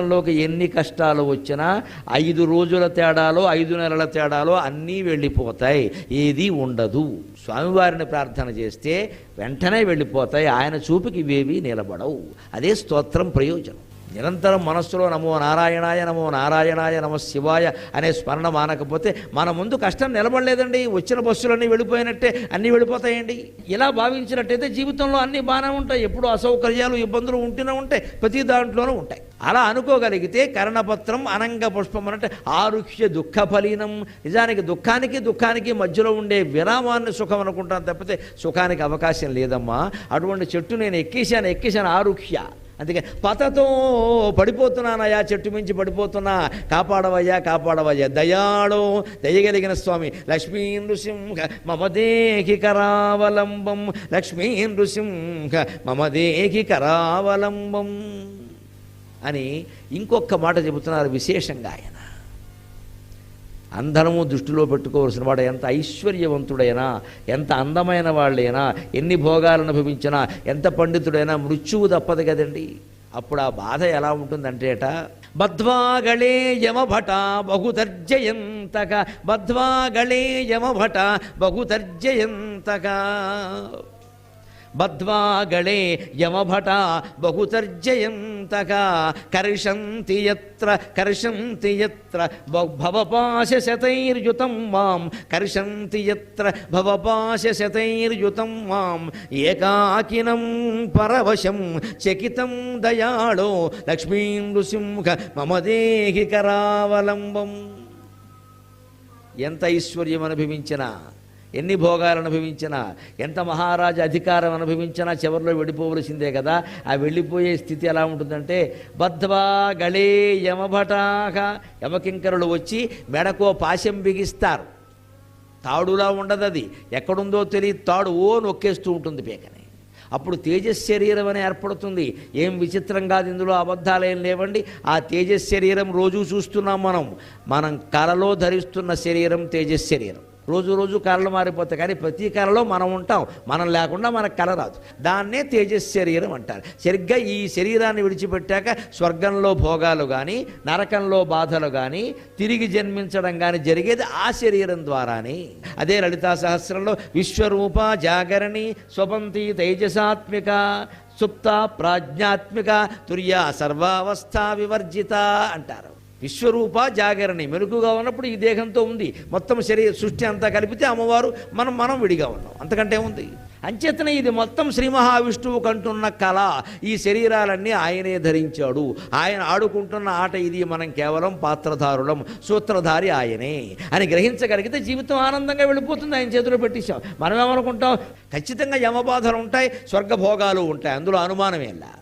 లోకి ఎన్ని కష్టాలు వచ్చినా ఐదు రోజుల తేడాలో ఐదు నెలల తేడాలో అన్నీ వెళ్ళిపోతాయి. ఏది ఉండదు. స్వామివారిని ప్రార్థన చేస్తే వెంటనే వెళ్ళిపోతాయి. ఆయన చూపుకి ఇవేవి నిలబడవు. అదే స్తోత్రం ప్రయోజనం. నిరంతరం మనస్సులో నమో నారాయణాయ నమో నారాయణాయ నమో శివాయ అనే స్మరణ మానకపోతే మన ముందు కష్టం నిలబడలేదండి. వచ్చిన బస్సులన్నీ వెళ్ళిపోయినట్టే అన్నీ వెళ్ళిపోతాయండి. ఇలా భావించినట్టయితే జీవితంలో అన్నీ బాగానే ఉంటాయి. ఎప్పుడు అసౌకర్యాలు ఇబ్బందులు ఉంటూనే ఉంటాయి. ప్రతి దాంట్లోనూ ఉంటాయి. అలా అనుకోగలిగితే కర్ణపత్రం అనంగ పుష్పం అంటే ఆరుహ్య దుఃఖ ఫలీనం. నిజానికి దుఃఖానికి దుఃఖానికి మధ్యలో ఉండే విరామాన్ని సుఖం అనుకుంటాను తప్పితే సుఖానికి అవకాశం లేదమ్మా. అటువంటి చెట్టు నేను ఎక్కేశాను ఎక్కేశాను ఆరుహ్య అందుకే పతతో పడిపోతున్నానయ్యా చెట్టు మించి పడిపోతున్నా. కాపాడవయ్యా కాపాడవయ్యా. దయాళో దయగలిగిన స్వామి. లక్ష్మీ నృసింహ మమదేకి కరావలంబం లక్ష్మీ నృసింహ మమదేకి కరావలంబం అని ఇంకొక మాట చెబుతున్నారు విశేషంగా ఆయన. అందరము దృష్టిలో పెట్టుకోవలసిన వాడు ఎంత ఐశ్వర్యవంతుడైనా ఎంత అందమైన వాళ్ళైనా ఎన్ని భోగాలు అనుభవించినా ఎంత పండితుడైనా మృత్యువు తప్పదు కదండి. అప్పుడు ఆ బాధ ఎలా ఉంటుందంటేట బద్వాగళే యమభట బహుతర్జయంతక బద్వాగళే యమభట బహుతర్జయంతక. బద్వాగళే యమభట బహుతర్జయంతక కర్షంతి యత్ర కర్షంతి యత్ర భవపాశశతైర్యుతం మాం కర్షంతి యత్ర భవపాశశతైర్యుతం మాం ఏకాకినం పరవశం చకితం దయాళో లక్ష్మీ నృసింహ మమ దేహి కరావలంబం ఎంత ఐశ్వర్యం అనుభవించినా ఎన్ని భోగాలు అనుభవించినా ఎంత మహారాజు అధికారం అనుభవించినా చివరిలో వెళ్ళిపోవలసిందే కదా. ఆ వెళ్ళిపోయే స్థితి ఎలా ఉంటుందంటే బద్వా గళే యమభటాక యమకింకరులు వచ్చి మెడకో పాశం బిగిస్తారు. తాడులా ఉండదు అది ఎక్కడుందో తెలియదు. తాడు ఓ నొక్కేస్తూ ఉంటుంది పీకని. అప్పుడు తేజస్ శరీరం అని ఏర్పడుతుంది. ఏం విచిత్రం కాదు ఇందులో అబద్ధాలేం లేవండి. ఆ తేజస్ శరీరం రోజూ చూస్తున్నాం మనం. మనం కలలో ధరిస్తున్న శరీరం తేజస్ శరీరం. రోజు రోజు కళలు మారిపోతాయి. కానీ ప్రతి కళలో మనం ఉంటాం. మనం లేకుండా మనకు కళ రాదు. దాన్నే తేజస్ శరీరం అంటారు. సరిగ్గా ఈ శరీరాన్ని విడిచిపెట్టాక స్వర్గంలో భోగాలు కానీ నరకంలో బాధలు కానీ తిరిగి జన్మించడం కానీ జరిగేది ఆ శరీరం ద్వారానే. అదే లలితా సహస్రంలో విశ్వరూప జాగరణి స్వపంతి తేజసాత్మిక సుప్త ప్రాజ్ఞాత్మిక తుర్య సర్వావస్థ వివర్జిత అంటారు. విశ్వరూప జాగరణి. మెరుగుగా ఉన్నప్పుడు ఈ దేహంతో ఉంది. మొత్తం శరీర సృష్టి అంతా కలిపితే అమ్మవారు మనం మనం విడిగా ఉన్నాం. అంతకంటే ఉంది అంచేతనే ఇది మొత్తం శ్రీ మహావిష్ణువు కంటున్న కళ. ఈ శరీరాలన్నీ ఆయనే ధరించాడు. ఆయన ఆడుకుంటున్న ఆట ఇది మనం కేవలం పాత్రధారులం సూత్రధారి ఆయనే అని గ్రహించగలిగితే జీవితం ఆనందంగా వెళ్ళిపోతుంది. ఆయన చేతిలో పెట్టేశాం. మనం ఏమనుకుంటాం ఖచ్చితంగా యమబాధలు ఉంటాయి స్వర్గభోగాలు ఉంటాయి. అందులో అనుమానమేలా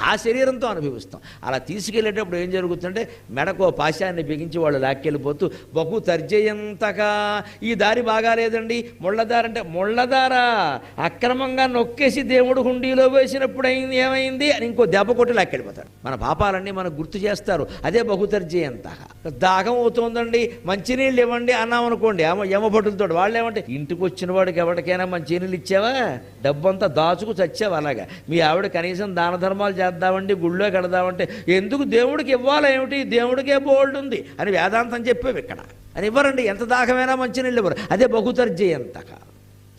ఆ శరీరంతో అనుభవిస్తాం. అలా తీసుకెళ్ళేటప్పుడు ఏం జరుగుతుందంటే మెడకో పాశాన్ని బిగించి వాళ్ళు లాక్కెళ్ళిపోతూ బహు తర్జయంతగా ఈ దారి బాగాలేదండి ముళ్ళదార అంటే ముళ్ళదారా అక్రమంగా నొక్కేసి దేవుడు హుండీలో వేసినప్పుడు అయింది ఏమైంది? అని ఇంకో దెబ్బ కొట్టి లాక్కెళ్ళిపోతాడు. మన పాపాలన్నీ మనకు గుర్తు చేస్తారు. అదే బహు తర్జయంతగా. దాహం అవుతోందండి మంచినీళ్ళు ఇవ్వండి అన్నాం అనుకోండి యమభటులతో వాళ్ళు ఏమంటే ఇంటికి వచ్చిన వాడికి ఎవరికైనా మంచినీళ్ళు ఇచ్చావా? డబ్బంతా దాచుకు చచ్చావు అలాగా? మీ ఆవిడ కనీసం దాన ధర్మాలు చేద్దామండి గుళ్ళో కడదామంటే ఎందుకు దేవుడికి ఇవ్వాలేమిటి దేవుడికే బోల్డ్ ఉంది అని వేదాంతం చెప్పేవి ఇక్కడ. అని ఇవ్వరండి ఎంత దాహమైనా మంచినీళ్ళు ఇవ్వరు. అదే బహుతర్జయంతక.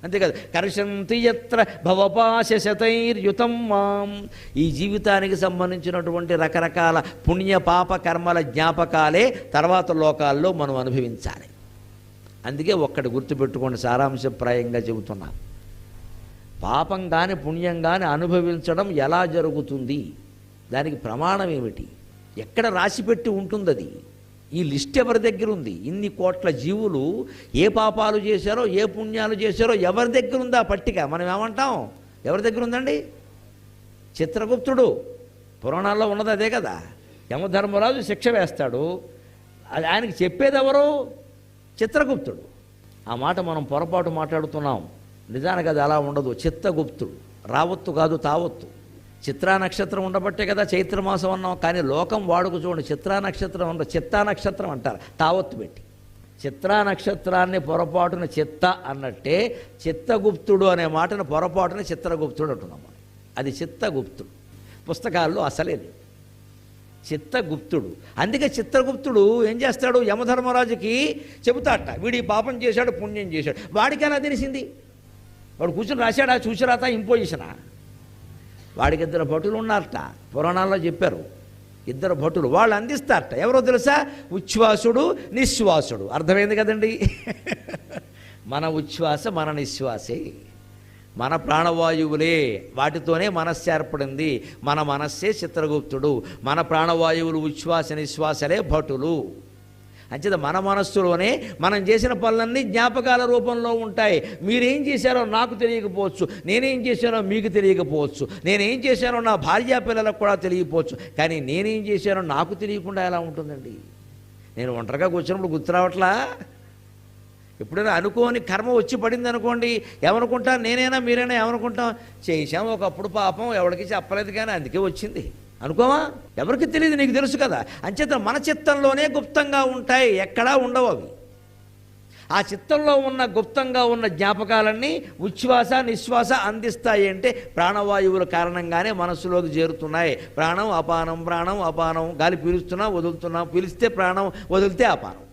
అంతేకాదు కర్షంతి యత్ర భవపాశ శతైర్యుతం మాం. ఈ జీవితానికి సంబంధించినటువంటి రకరకాల పుణ్య పాప కర్మల జ్ఞాపకాలే తర్వాత లోకాల్లో మనం అనుభవించాలి. అందుకే ఒక్కటి గుర్తుపెట్టుకోండి సారాంశప్రాయంగా చెబుతున్నా. పాపం కానీ పుణ్యం కానీ అనుభవించడం ఎలా జరుగుతుంది? దానికి ప్రమాణం ఏమిటి? ఎక్కడ రాసిపెట్టి ఉంటుంది అది ఈ లిస్ట్ ఎవరి దగ్గర ఉంది? ఇన్ని కోట్ల జీవులు ఏ పాపాలు చేశారో ఏ పుణ్యాలు చేశారో ఎవరి దగ్గర ఉందా పట్టిక? మనం ఏమంటాం? ఎవరి దగ్గర ఉందండి? చిత్రగుప్తుడు. పురాణాల్లో ఉన్నది అదే కదా. యమధర్మరాజు శిక్ష వేస్తాడు. అది ఆయనకి చెప్పేది ఎవరు? చిత్రగుప్తుడు. ఆ మాట మనం పొరపాటు మాట్లాడుతున్నాం. నిజానికి అది అలా ఉండదు. చిత్తగుప్తుడు. రావత్తు కాదు తావత్తు. చిత్రా నక్షత్రం ఉండబట్టే కదా చైత్రమాసం అన్నాం. కానీ లోకం వాడుకు చూడండి. చిత్రా నక్షత్రం ఉండదు చిత్తా నక్షత్రం అంటారు. తావత్తు పెట్టి. చిత్రా నక్షత్రాన్ని పొరపాటున చిత్త అన్నట్టే చిత్తగుప్తుడు అనే మాటను పొరపాటున చిత్రగుప్తుడు అంటున్నాం మనం. అది చిత్తగుప్తుడు. పుస్తకాల్లో అసలే లేదు. చిత్తగుప్తుడు. అందుకే చిత్రగుప్తుడు ఏం చేస్తాడు? యమధర్మరాజుకి చెబుతాట. వీడి పాపం చేశాడు పుణ్యం చేశాడు. వాడికి ఎలా తెలిసింది. వాడు కూర్చొని రాశాడా? చూసిరాత? ఇంపోజిషనా? వాడికి ఇద్దరు భటులు ఉన్నారట. పురాణాల్లో చెప్పారు. ఇద్దరు భటులు వాళ్ళు అందిస్తారట. ఎవరో తెలుసా? ఉచ్ఛ్వాసుడు నిశ్వాసుడు. అర్థమైంది కదండి? మన ఉచ్ఛ్వాస మన నిశ్వాసే. మన ప్రాణవాయువులే వాటితోనే మనస్సు ఏర్పడింది. మన మనస్సే చిత్రగుప్తుడు. మన ప్రాణవాయువులు ఉచ్ఛ్వాస నిశ్వాసలే భటులు. అంచేత మన మనస్సులోనే మనం చేసిన పనులన్నీ జ్ఞాపకాల రూపంలో ఉంటాయి. మీరేం చేశారో నాకు తెలియకపోవచ్చు. నేనేం చేశానో మీకు తెలియకపోవచ్చు. నేనేం చేశానో నా భార్యా పిల్లలకు కూడా తెలియకపోవచ్చు. కానీ నేనేం చేశానో నాకు తెలియకుండా ఎలా ఉంటుందండి? నేను ఒంటరిగా కూర్చున్నప్పుడు గుర్తు రావట్లా? ఎప్పుడైనా అనుకోని కర్మ వచ్చి పడింది అనుకోండి ఏమనుకుంటా? నేనైనా మీరైనా ఏమనుకుంటాం? చేశాం ఒకప్పుడు పాపం ఎవరికి చెప్పలేదు కానీ అందుకే వచ్చింది. అనుకోవా? ఎవరికి తెలియదు నీకు తెలుసు కదా? అంచేత మన చిత్తంలోనే గుప్తంగా ఉంటాయి ఎక్కడా ఉండవు అవి. ఆ చిత్తంలో ఉన్న గుప్తంగా ఉన్న జ్ఞాపకాలన్నీ ఉచ్ఛ్వాస నిశ్వాస అందిస్తాయి అంటే ప్రాణవాయువుల కారణంగానే మనస్సులోకి చేరుతున్నాయి. ప్రాణం అపానం ప్రాణం అపానం. గాలి పీలుస్తున్నా వదులుతున్నా. పీలిస్తే ప్రాణం వదిలితే అపానం.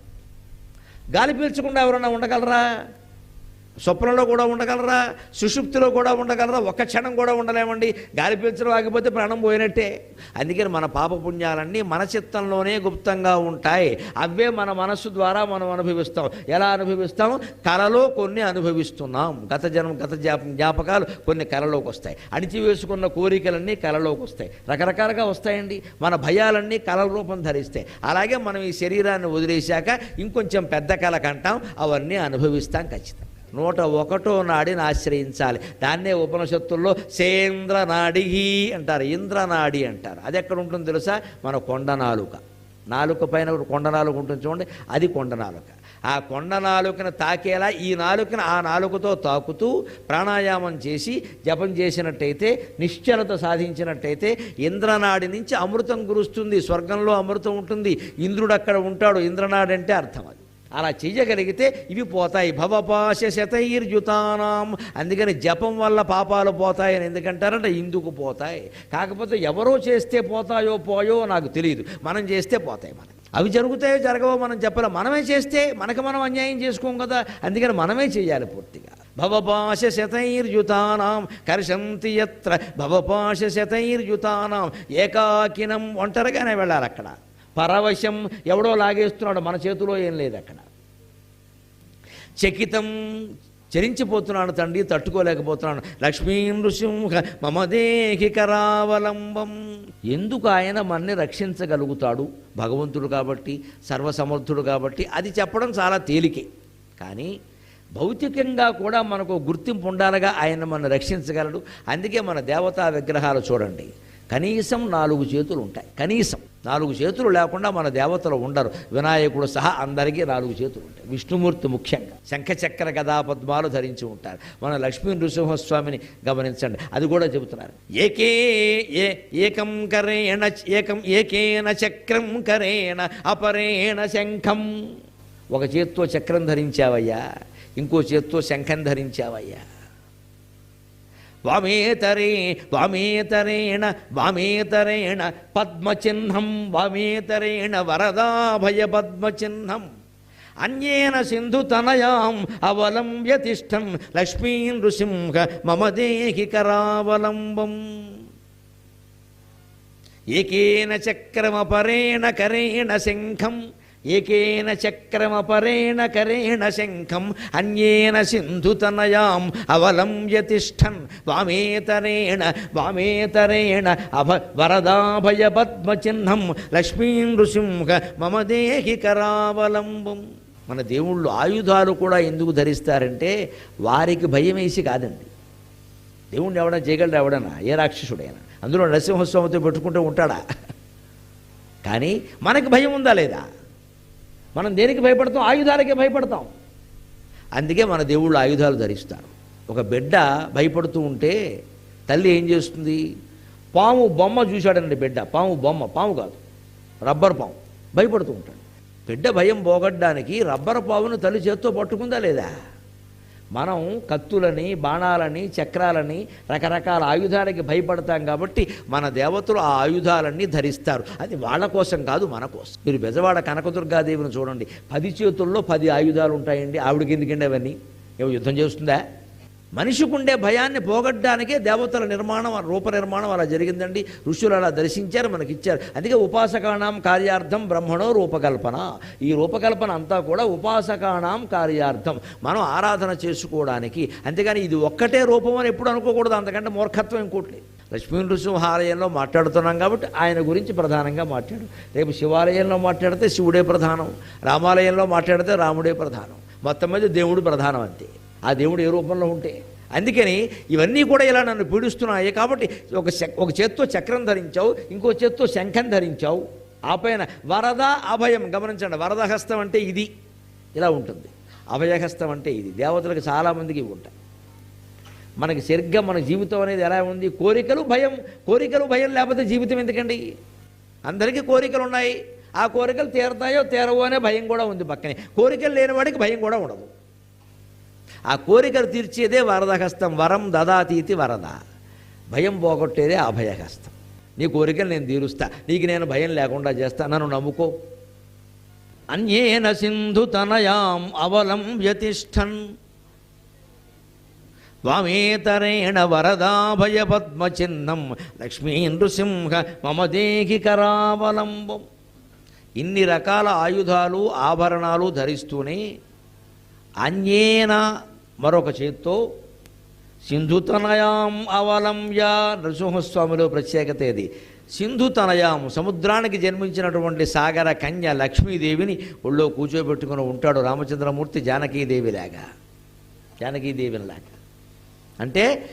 గాలి పీల్చకుండా ఎవరన్నా ఉండగలరా? స్వప్నంలో కూడా ఉండగలరా? సుషుప్తిలో కూడా ఉండగలరా? ఒక్క క్షణం కూడా ఉండలేమండి. గాలి పీల్చడం ఆగిపోతే ప్రాణం పోయినట్టే. అందుకని మన పాపపుణ్యాలన్నీ మన చిత్తంలోనే గుప్తంగా ఉంటాయి. అవే మన మనస్సు ద్వారా మనం అనుభవిస్తాం. ఎలా అనుభవిస్తాం? కళలో కొన్ని అనుభవిస్తున్నాం. గత జన్మ గత జ్ఞాప జ్ఞాపకాలు కొన్ని కళలోకి వస్తాయి. అణిచివేసుకున్న కోరికలన్నీ కళలోకి వస్తాయి. రకరకాలుగా వస్తాయండి. మన భయాలన్నీ కళల రూపం ధరిస్తాయి. అలాగే మనం ఈ శరీరాన్ని వదిలేశాక ఇంకొంచెం పెద్ద కళ కంటాం అవన్నీ అనుభవిస్తాం ఖచ్చితంగా. నూట ఒకటో నాడిని ఆశ్రయించాలి. దాన్నే ఉపనిషత్తుల్లో సేంద్రనాడి అంటారు. ఇంద్రనాడి అంటారు. అది ఎక్కడ ఉంటుంది తెలుసా? మన కొండ నాలుక. నాలుక పైన కొండ నాలుక ఉంటుంది చూడండి. అది కొండ నాలుక. ఆ కొండ నాలుకను తాకేలా ఈ నాలుకను ఆ నాలుకతో తాకుతూ ప్రాణాయామం చేసి జపం చేసినట్టయితే నిశ్చలత సాధించినట్టయితే ఇంద్రనాడి నుంచి అమృతం కురుస్తుంది. స్వర్గంలో అమృతం ఉంటుంది. ఇంద్రుడు అక్కడ ఉంటాడు. ఇంద్రనాడి అంటే అర్థం అది. అలా చెయ్యగలిగితే ఇవి పోతాయి. భవపాశ శతైర్యుతానాం అందుకని జపం వల్ల పాపాలు పోతాయని ఎందుకంటారంటే ఇందుకు పోతాయి. కాకపోతే ఎవరో చేస్తే పోతాయో పోయో నాకు తెలియదు. మనం చేస్తే పోతాయి మనకి. అవి జరుగుతాయో జరగవో మనం చెప్పలేం. మనమే చేస్తే మనకు మనం అన్యాయం చేసుకోం కదా. అందుకని మనమే చేయాలి పూర్తిగా. భవపాశ శతైర్యుతానాం కర్షంతి యత్ర. భవపాశ శతైర్యుతానాం ఏకాకినం ఒంటరిగానే వెళ్ళాలి అక్కడ. పరవశం ఎవడో లాగేస్తున్నాడు మన చేతిలో ఏం లేదు అక్కడ. చకితం చరించిపోతున్నాడు తండ్రి తట్టుకోలేకపోతున్నాడు. లక్ష్మీ నృసింహ మమదేహి కరావలంబం. ఎందుకు ఆయన మన్ని రక్షించగలుగుతాడు? భగవంతుడు కాబట్టి సర్వసమర్థుడు కాబట్టి అది చెప్పడం చాలా తేలికే. కానీ భౌతికంగా కూడా మనకు గుర్తింపు ఉండాలిగా ఆయన మనం రక్షించగలడు. అందుకే మన దేవతా విగ్రహాలు చూడండి. కనీసం నాలుగు చేతులు ఉంటాయి. కనీసం నాలుగు చేతులు లేకుండా మన దేవతలు ఉండరు. వినాయకుడు సహా అందరికీ నాలుగు చేతులు ఉంటాయి. విష్ణుమూర్తి ముఖ్యంగా శంఖచక్ర గదా పద్మాలు ధరించి ఉంటారు. మన లక్ష్మీ నృసింహస్వామిని గమనించండి. అది కూడా చెబుతున్నారు. ఏకే ఏ ఏకం కరేణ ఏకం ఏకేన చక్రం కరేణ అపరేణ శంఖం. ఒక చేత్తో చక్రం ధరించావయ్యా. ఇంకో చేత్తో శంఖం ధరించావయ్యా. వామేతరే వామేతరేణ వామేతరేణ పద్మచిహ్నం వామేతరేణ వరదాభయ పద్మచిహ్నం అన్యేన సింధుతనయాం అవలంబ్య తిష్టం లక్ష్మీ నృసింహ మమ దేహి కరావలంబం. ఏకేన చక్రమపరేణ కరేణ శంఖం ఏకేన చక్రమపరేణ కరేణ శంఖం అన్యేన సింధుతనయాం అవలంబ్య తిష్టన్ వామేతరేణ వామేతరేణ అభ వరదాభయ పద్మచిహ్నం లక్ష్మీ నృసింహ మమ దేహి కరావలంబం. మన దేవుళ్ళు ఆయుధాలు కూడా ఎందుకు ధరిస్తారంటే వారికి భయం వేసి కాదండి. దేవుణ్ణి ఎవడన్నా చేయగలడు ఎవడన్నా ఏ రాక్షసుడైనా? అందులో నరసింహస్వామితో పెట్టుకుంటూ ఉంటాడా? కానీ మనకి భయం ఉందా లేదా? మనం దేనికి భయపడతాం? ఆయుధాలకే భయపడతాం. అందుకే మన దేవుళ్ళు ఆయుధాలు ధరిస్తారు. ఒక బిడ్డ భయపడుతూ ఉంటే తల్లి ఏం చేస్తుంది? పాము బొమ్మ చూశాడండి బిడ్డ. పాము బొమ్మ. పాము కాదు. రబ్బర్ పాము. భయపడుతూ ఉంటాడు. బిడ్డ భయం పోగొట్టడానికి రబ్బర్ పావును తల్లి చేత్తో పట్టుకుందా లేదా? మనం కత్తులని బాణాలని చక్రాలని రకరకాల ఆయుధాలకి భయపడతాం కాబట్టి మన దేవతలు ఆ ఆయుధాలన్నీ ధరిస్తారు. అది వాళ్ళ కోసం కాదు మన కోసం. మీరు బెజవాడ కనకదుర్గాదేవిని చూడండి. పది చేతుల్లో పది ఆయుధాలు ఉంటాయండి. ఆవిడకి ఎందుకండి అవన్నీ? ఏమో యుద్ధం చేస్తుందా? మనిషికి ఉండే భయాన్ని పోగొట్టడానికే దేవతల నిర్మాణం రూప నిర్మాణం అలా జరిగిందండి. ఋషులు అలా దర్శించారు మనకి ఇచ్చారు అందుకే ఉపాసకాణం కార్యార్థం బ్రహ్మణో రూపకల్పన. ఈ రూపకల్పన అంతా కూడా ఉపాసకాణం కార్యార్థం. మనం ఆరాధన చేసుకోవడానికి. అంతేగాని ఇది ఒక్కటే రూపం అని ఎప్పుడు అనుకోకూడదు. అంతకంటే మూర్ఖత్వం ఇంకోటి లక్ష్మీ నృసింహాలయంలో మాట్లాడుతున్నాం కాబట్టి ఆయన గురించి ప్రధానంగా మాట్లాడు. రేపు శివాలయంలో మాట్లాడితే శివుడే ప్రధానం. రామాలయంలో మాట్లాడితే రాముడే ప్రధానం. మొత్తం మీద దేవుడు ప్రధానం అంతే. ఆ దేవుడు ఏ రూపంలో ఉంటే. అందుకని ఇవన్నీ కూడా ఇలా నన్ను పీడిస్తున్నాయి. కాబట్టి ఒక ఒక చేత్తో చక్రం ధరించావు ఇంకో చేత్తో శంఖం ధరించావు. ఆ పైన వరద అభయం. గమనించండి వరదహస్తం అంటే ఇది. ఇలా ఉంటుంది. అభయహస్తం అంటే ఇది. దేవతలకు చాలామందికి ఇవి ఉంటాయి. మనకి సరిగ్గా మన జీవితం అనేది ఎలా ఉంది? కోరికలు భయం. కోరికలు భయం లేకపోతే జీవితం ఎందుకండి? అందరికీ కోరికలు ఉన్నాయి. ఆ కోరికలు తీరతాయో తీరవో అనే భయం కూడా ఉంది పక్కనే. కోరికలు లేని వాడికి భయం కూడా ఉండదు. ఆ కోరికలు తీర్చేదే వరదహస్తం వరం దదాతీతి వరద. భయం పోగొట్టేదే అభయహస్తం. నీ కోరికలు నేను తీరుస్తా నీకు నేను భయం లేకుండా చేస్తా నన్ను నమ్ముకో. అన్యేన సింధు తనయాం అవలం వ్యతిష్టన్ వామేతరేణ వరదాభయ పద్మచిహ్నం లక్ష్మీ నృసింహ మమ దేహి కరావలంబం. ఇన్ని రకాల ఆయుధాలు ఆభరణాలు ధరిస్తూనే అన్యేన మరొక చేత్తో సింధుతనయాం అవలంబ్య నరసింహస్వామిలో ప్రత్యేకత ఇది సింధుతనయాం సముద్రానికి జన్మించినటువంటి సాగర కన్య లక్ష్మీదేవిని ఒళ్ళో కూర్చోబెట్టుకుని ఉంటాడు రామచంద్రమూర్తి జానకీదేవిలాగా. జానకీదేవినిలాగా. అంటే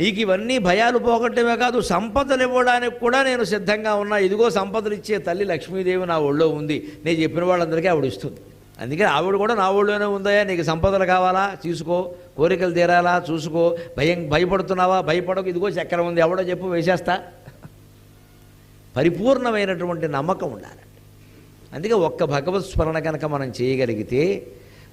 నీకు ఇవన్నీ భయాలు పోగొట్టమే కాదు సంపదలు ఇవ్వడానికి కూడా నేను సిద్ధంగా ఉన్నా. ఇదిగో సంపదలు ఇచ్చే తల్లి లక్ష్మీదేవి నా ఒళ్ళో ఉంది. నేను చెప్పిన వాళ్ళందరికీ ఆవిడ ఇస్తుంది. అందుకని ఆవిడ కూడా నా ఊళ్ళోనే ఉందయా నీకు సంపదలు కావాలా? చూసుకో. కోరికలు తీరాలా? చూసుకో. భయం భయపడుతున్నావా? భయపడకు. ఇదిగో చక్రం ఉంది. ఎవడో చెప్పు వేసేస్తా. పరిపూర్ణమైనటువంటి నమ్మకం ఉండాలండి. అందుకే ఒక్క భగవత్ స్మరణ కనుక మనం చేయగలిగితే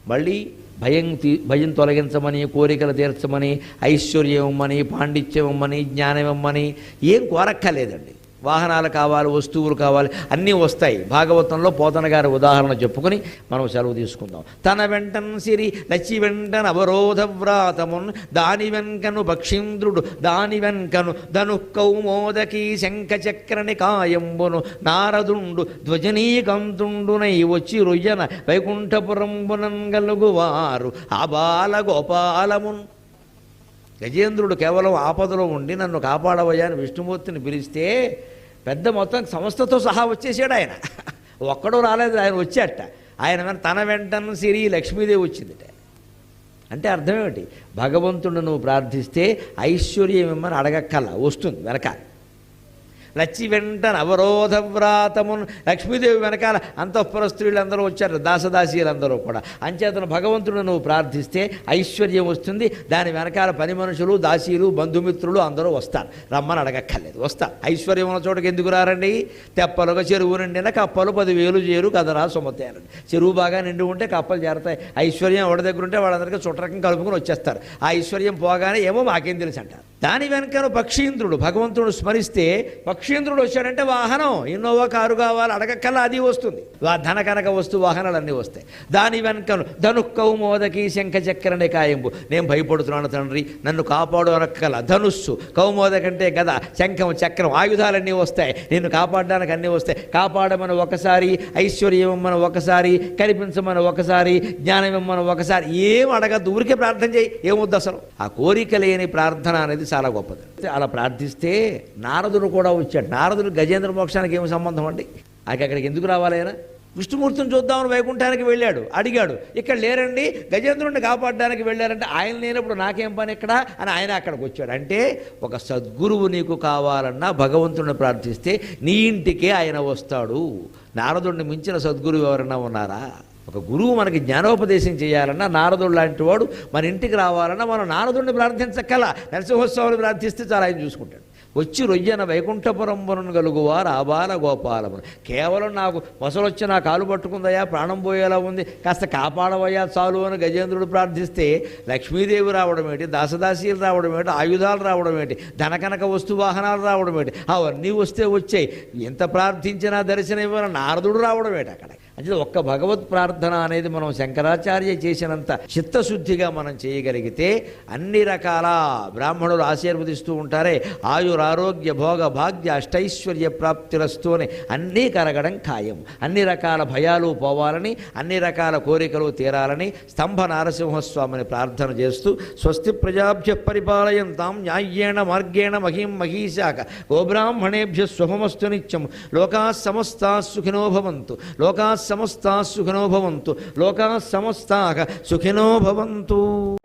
మళ్ళీ భయం తీ భయం తొలగించమని కోరికలు తీర్చమని ఐశ్వర్యం ఇవ్వమని పాండిత్యం ఇవ్వమని జ్ఞానం ఇవ్వమని ఏం కోరక్కర్లేదండి. వాహనాలు కావాలి వస్తువులు కావాలి అన్నీ వస్తాయి. భాగవతంలో పోతన గారి ఉదాహరణ చెప్పుకొని మనం సెలవు తీసుకుందాం. తన వెంటన్ సిరి లచ్చి వెంటన అవరోధ వ్రాతమున్ దాని వెంకను భక్షీంద్రుడు దాని వెంకను ధను కౌమోదకి శంఖ చక్రని కాయంబును నారదుండు ధ్వజనీకంతుండునై వచ్చి రొయ్యన వైకుంఠపురంబునం గలుగువారు అబాల గోపాలమున్ గజేంద్రుడు కేవలం ఆపదలో ఉండి నన్ను కాపాడవయ్యా అని విష్ణుమూర్తిని పిలిస్తే పెద్ద మొత్తం సంస్థతో సహా వచ్చేసాడు ఆయన. ఒక్కడూ రాలేదు ఆయన వచ్చాట. ఆయన తన వెంటనే సిరి లక్ష్మీదేవి వచ్చిందిట. అంటే అర్థం ఏమిటి? భగవంతుడు నువ్వు ప్రార్థిస్తే ఐశ్వర్యం ఇమ్మని అడగక్కల వస్తుంది వెనక లచ్చి వెంటనే అవరోధవ్రాతము లక్ష్మీదేవి వెనకాల అంతఃపుర స్త్రీలందరూ వచ్చారు దాసదాసీలందరూ కూడా. అంచేతను భగవంతుడు నువ్వు ప్రార్థిస్తే ఐశ్వర్యం వస్తుంది. దాని వెనకాల పని మనుషులు దాసీలు బంధుమిత్రులు అందరూ వస్తారు. రమ్మని అడగక్కర్లేదు వస్తారు. ఐశ్వర్యం ఉన్న చోటకి ఎందుకు రారండి? తెప్పలుగా చెరువు నిండిన కప్పలు పదివేలు చేరు కదరా సుమతేనండి చెరువు బాగా నిండి ఉంటే కప్పలు చేరతాయి ఐశ్వర్యం ఎవరి దగ్గర ఉంటే వాళ్ళందరికీ చుట్టరకం కలుపుకొని వచ్చేస్తారు. ఆ ఐశ్వర్యం పోగానే ఏమో మాకేం తెలుసు అంటారు. దాని వెనకను పక్షీంద్రుడు భగవంతుడు స్మరిస్తే పక్షి దక్షేంద్రుడు వచ్చాడంటే వాహనం ఇన్నోవా కారు కావాలి అడగక్కల్లా అది వస్తుంది. ధన కనక వస్తు వాహనాలు అన్నీ వస్తాయి. దాని వెనకను ధను కౌమోదకి శంఖ చక్రనే కాయంబు. నేను భయపడుతున్నాను తండ్రి నన్ను కాపాడు అనక్కల ధనుస్సు. కౌమోదక అంటే శంఖం చక్రం ఆయుధాలన్నీ వస్తాయి. నిన్ను కాపాడడానికి అన్నీ వస్తాయి. కాపాడమని ఒకసారి ఐశ్వర్యం ఇమ్మని ఒకసారి కనిపించమని ఒకసారి జ్ఞానం ఇమ్మని ఒకసారి. ఏం అడగద్దు ఊరికే ప్రార్థన చేయి ఏమొద్దు అసలు? ఆ కోరిక లేని ప్రార్థన అనేది చాలా గొప్పది. అలా ప్రార్థిస్తే నారదుడు కూడా వచ్చాడు. నారదుడు గజేంద్ర మోక్షానికి ఏమి సంబంధం అండి? ఆయనకి అక్కడికి ఎందుకు రావాలి విష్ణుమూర్తిని చూద్దామని వైకుంఠానికి వెళ్ళాడు. అడిగాడు ఇక్కడ లేరండి గజేంద్రుడిని కాపాడడానికి వెళ్ళారంటే ఆయన లేనప్పుడు నాకేం పని ఇక్కడ? అని ఆయన అక్కడికి వచ్చాడు. అంటే ఒక సద్గురువు నీకు కావాలన్నా భగవంతుడిని ప్రార్థిస్తే నీ ఇంటికే ఆయన వస్తాడు. నారదుడిని మించిన సద్గురువు ఎవరన్నా ఉన్నారా? ఒక గురువు మనకి జ్ఞానోపదేశం చేయాలన్నా నారదుడు లాంటి వాడు మన ఇంటికి రావాలన్నా మనం నారదుడిని ప్రార్థించక్కల. నరసింహోత్సవాన్ని ప్రార్థిస్తే చాలా ఆయన చూసుకుంటాడు. వచ్చి రొయ్యన వైకుంఠపురంబును గలుగువారు ఆబాల గోపాలమును కేవలం నాకు మొసలొచ్చి నా కాలు పట్టుకుందయా ప్రాణం పోయేలా ఉంది. కాస్త కాపాడవయ్యా చాలు అని గజేంద్రుడు ప్రార్థిస్తే లక్ష్మీదేవి రావడం ఏంటి దాసదాసీలు రావడం ఏంటి ఆయుధాలు రావడం ఏంటి ధనకనక వస్తు వాహనాలు రావడం ఏంటి? అవన్నీ వస్తే వచ్చాయి. ఎంత ప్రార్థించినా దర్శనం ఇవ్వని నారదుడు రావడం ఏంటి అక్కడ అంటే ఒక్క భగవత్ ప్రార్థన అనేది మనం శంకరాచార్య చేసినంత చిత్తశుద్ధిగా మనం చేయగలిగితే అన్ని రకాల బ్రాహ్మణులు ఆశీర్వదిస్తూ ఉంటారే. ఆయుర ఆరోగ్య భోగ భాగ్య అష్టైశ్వర్య ప్రాప్తిరస్తూ అని అన్నీ కరగడం ఖాయం. అన్ని రకాల భయాలు పోవాలని అన్ని రకాల కోరికలు తీరాలని స్తంభ నారసింహస్వామిని ప్రార్థన చేస్తూ స్వస్తి ప్రజాభ్య పరిపాలయం తాం న్యాయ్యేణ మార్గేణ మహిం మహీశాఖ గోబ్రాహ్మణేభ్య శుభమస్తు నిత్యం. లోకా సమస్తా సుఖినో భవంతు. లోకా సమస్త సుఖినో భవంతు. లోకా సమస్త సుఖినో భవంతు.